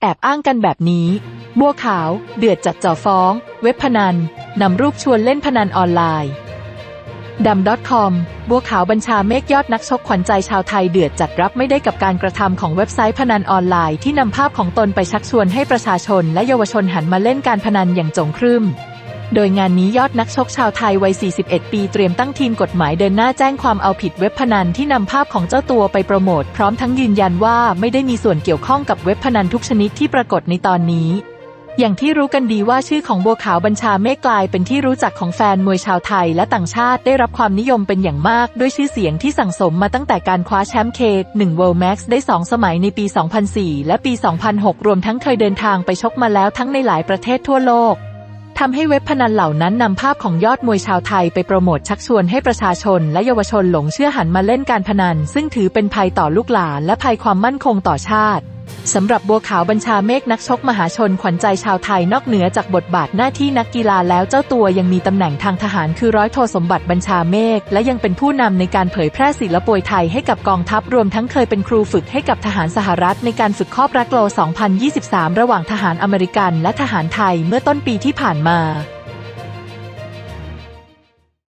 แอบอ้างกันแบบนี้ บัวขาว เดือดจัดจ่อฟ้อง เว็บพนัน นำรูปชวนเล่นพนันออนไลน์ดัม .com บัวขาวบัญชาเมฆยอดนักชกขวัญใจชาวไทยเดือดจัดรับไม่ได้กับการกระทำของเว็บไซต์พนันออนไลน์ที่นำภาพของตนไปชักชวนให้ประชาชนและเยาวชนหันมาเล่นการพนันอย่างจงครึ่ม โดยงานนี้ยอดนักชกชาวไทยวัย 41 ปีเตรียมตั้งทีมกฎหมายเดินหน้าแจ้งความเอาผิดเว็บพนันที่นำภาพของเจ้าตัวไปโปรโมท พร้อมทั้งยืนยันว่าไม่ได้มีส่วนเกี่ยวข้องกับเว็บพนันทุกชนิดที่ปรากฏในตอนนี้ อย่างที่รู้กันดีว่าชื่อของบัวขาวบัญชาเมฆกลายเป็นที่รู้จักของแฟนมวยชาวไทยและต่างชาติได้รับความนิยมเป็นอย่างมาก ด้วยชื่อเสียงที่สั่งสมมาตั้งแต่การคว้าแชมป์เค1 World Max ได้ 2 สมัยในปี 2004 และปี 2006 รวมทั้งเคยเดินทางไปชกมาแล้วทั้งในหลายประเทศทั่วโลก ทำให้เว็บพนันเหล่านั้นนำภาพของยอดมวยชาวไทยไปโปรโมทชักชวนให้ประชาชนและเยาวชนหลงเชื่อหันมาเล่นการพนัน ซึ่งถือเป็นภัยต่อลูกหลานและภัยความมั่นคงต่อชาติ สำหรับบัวขาวบัญชาเมฆนักชกมหาชนขวัญใจชาวไทยนอกเหนือจากบทบาทหน้าที่นักกีฬาแล้วเจ้าตัวยังมีตำแหน่งทางทหารคือร้อยโทสมบัติบัญชาเมฆและยังเป็นผู้นำในการเผยแพร่ศิลปวยไทยให้กับกองทัพรวมทั้งเคยเป็นครูฝึกให้กับทหารสหรัฐในการฝึกคอบรักโล 2023 ระหว่างทหารอเมริกันและทหารไทยเมื่อต้นปีที่ผ่านมา